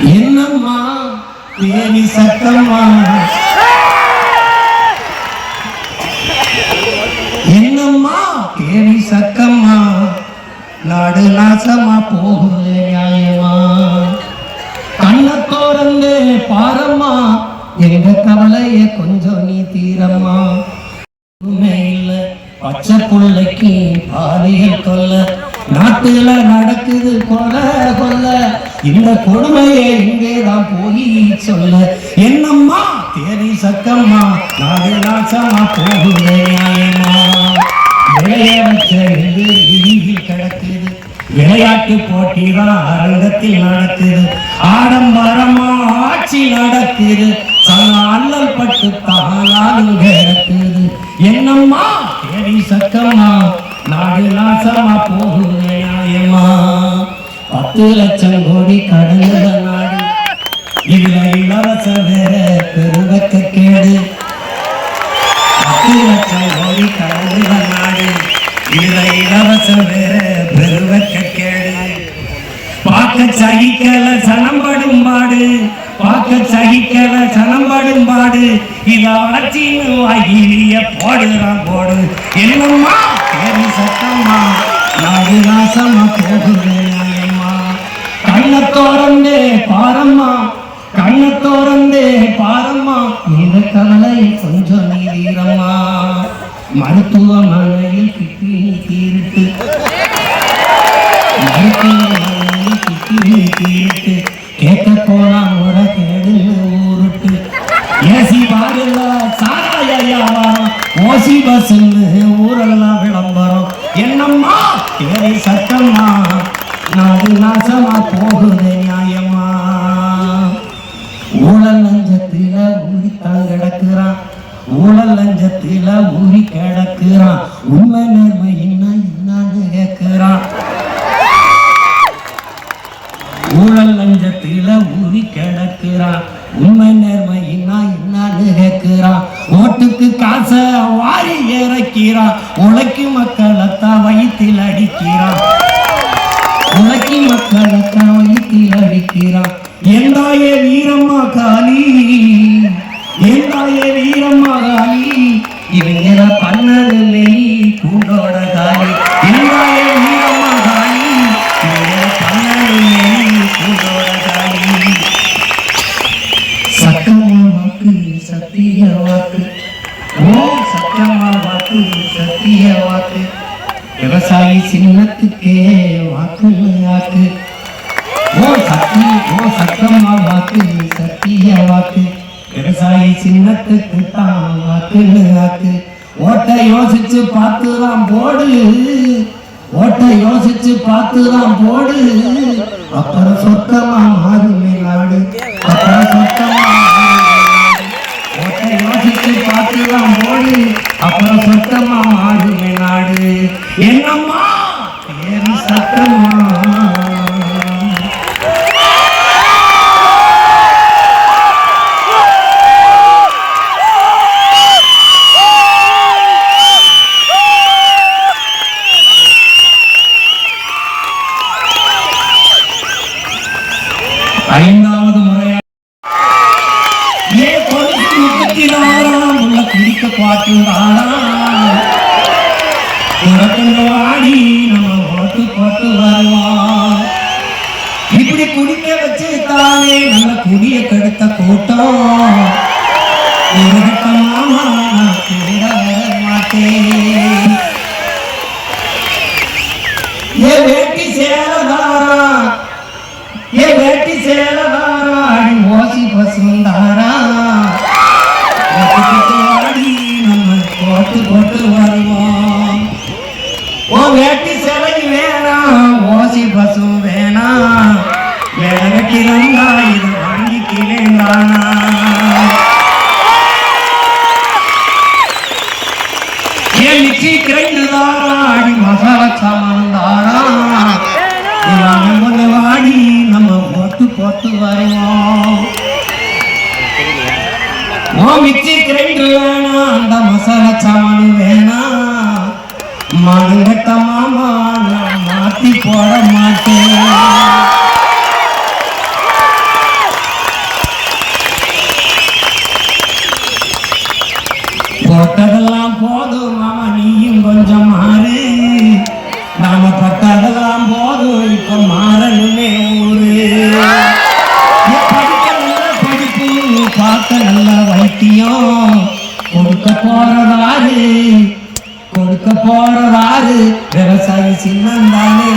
என்னம்மா தேவி சத்தம்மா? என்னம்மா தேவி சத்தம்மா? நாடு நாசமா போகுது நியாயமா? கண்ண தோறந்து பாரம்மா எங்க கவலைய கொஞ்சம் நீ தீரம்மா? இல்ல பச்சை பிள்ளைக்கு பாலியல் கொல்ல நாட்டுல நடக்குது கொல்ல கொல்ல. இந்த கொடுமையை இங்கேதான் போய் சொல்ல. என்னம்மா? தேரி சக்கம்மா நாகராசமா நாசமா போகுது நியாயமா விளைய வச்ச கிடக்குது. விளையாட்டு போட்டிதான் அரங்கத்தில் நடக்குது. ஆடம்பரமா ஆட்சி நடக்குது. அல்லல் பட்டு தானாலும் கிடக்குது. என்னம்மா? தேரி சக்கம்மா நாகராசமா நாசமா போகுது பத்து லட்சம் கோடி கடந்த நாடு. இதுல இலவச வேற பெருவக்க கேடு. பத்து லட்சம் கோடி கடந்த நாடு. இதுல இலவசம் வேற பெருவக்க கேடு. பார்க்க சகிக்கல சனம்படும் பாடு பார்க்க சகிக்கல சனம்படும் பாடு இத வளர்ச்சின்னு வாயிலிய போடுறான் போடு. என்னம்மா? சத்தம்மா? நாடு நாசமா போகுது. கண்ண பாரம்மா கண்ண பாரம்மா. இந்த கவலை கொஞ்சம் நீரம்மா மருத்துவமனையில் கிட்னி தீர்த்து மருத்துவமனையில் கிட்னி தீர்த்து கேட்க போனா முறை கேடுன்னு ஊருட்டு. ஏசி பாருல சாராய வியாபாரம் ஓசி பஸ் ஊரெல்லாம் விளம்பரம். என்னம்மா தேவை சத்தம்மா. நாடு நாசமா போகுது நியாயமா? ஊழல் லஞ்சத்தில ஊறித்தான் கிடக்குறான். ஊழல் லஞ்சத்தில ஊறி கிடக்குறான். உண்மை நேர்மை என்ன என்னன்னு கேட்கிறான் ஊழல் லஞ்சத்தில ஊறி கிடக்குறான். உண்மை நேர்மை என்ன என்னன்னு கேட்கிறான் ஓட்டுக்கு காசை வாரி இறக்கிறான். உழைக்கும் மக்களைத்தான் வயிற்றில் அடிக்கிறான். அடிக்கிறான் எந்தாயே வீரம்மா காளி. எந்தாயே வீரம்மா காளி. இவங்க பண்ணதில்லை. மெய் கூண்டோட காளி. எந்தாயே வீரம்மா காளி. இவங்க பண்ணது கூண்டோட காளி. சத்தமா வாக்கு சத்திய வாக்கு. ஓ சத்தமா வாக்கு சத்திய வாக்கு. விவசாயி சின்னத்துக்கே வாக்கு வாக்கு. ஓ சக்கமா வாக்கு சத்திய வாக்கு விவசாயி சின்னத்துக்கு தான் வாக்கு வாக்கு ஓட்ட யோசிச்சு பார்த்துதான் போடு. ஓட்ட யோசிச்சு பார்த்துதான் போடு. அப்புறம் சொத்தமா மாறுமே நாடு. அப்புறம் சொத்தமா மாறுமே நாடு. போடு. அப்புறம் சொத்தமா மாறுமே நாடு. என்னம்மா? குடிக்க பாட்டுதானா நம்ம ஓட்டு போட்டு வருவோம் இப்படி குடிக்க வச்சு நம்ம குடிய கெடுத்த கூட்டம். வேட்டி செலவு வேணாம் ஓசி பசு வேணாம் வேலைக்கு வந்தா இது வாங்கிக்கிறேன் தானா ஏன் மிக்சி கிரைண்டு தாரா மசாலா சாமான் தாரா வாடி நம்ம போட்டு போட்டு வருவோம். ஓ மிக்சி வேணாம் அந்த மசாலா சாமான் வேணாம் பாரு விவசாயி சின்னம் தானே